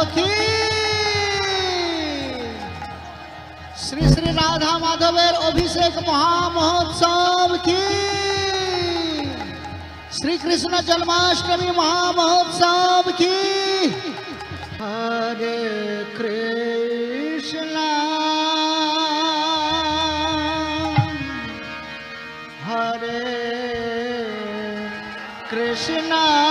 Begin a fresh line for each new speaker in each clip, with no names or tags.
माधव श्री श्री राधा माधवेर अभिषेक महामहोत्सव की। श्री कृष्ण जन्माष्टमी महामहोत्सव की। हरे कृष्ण। हरे कृष्णा।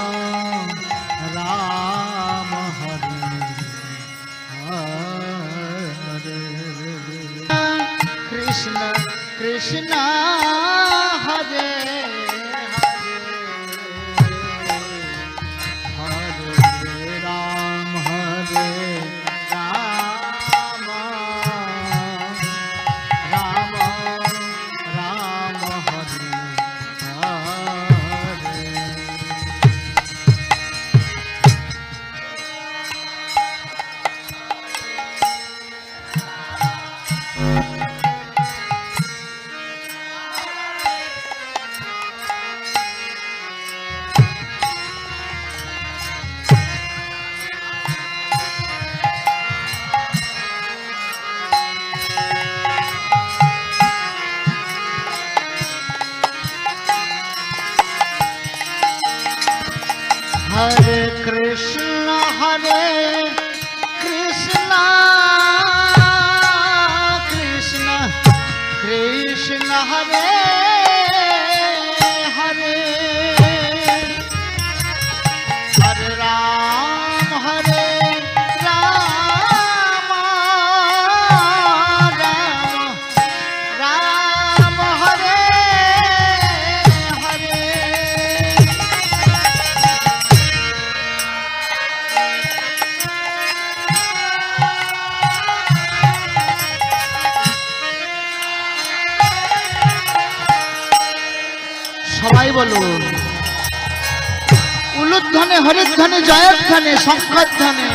কৃষ্ণ হরে হরে হরে রাম হরে কৃষ্ণ হরে সবাই বলুন। উলুধ্বনে হরিধ্বনে জয়ধ্বনে শঙ্খধ্বনে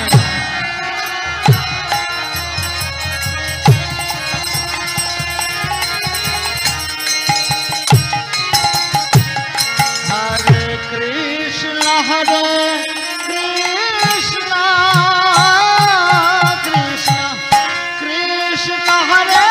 হরে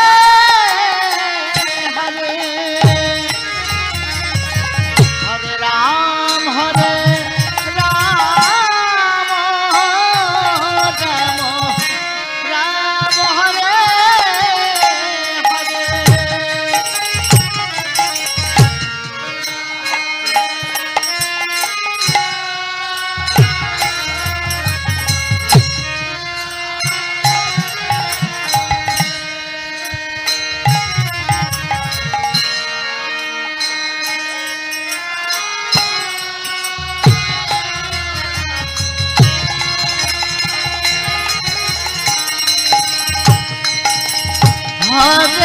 হবে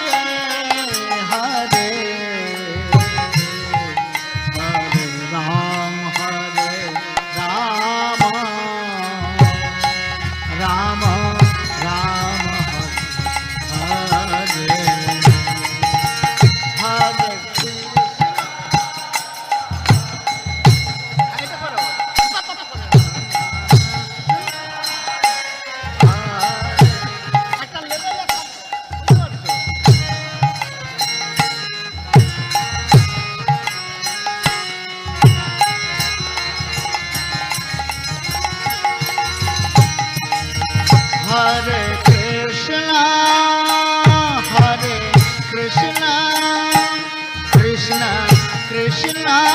कृष्णा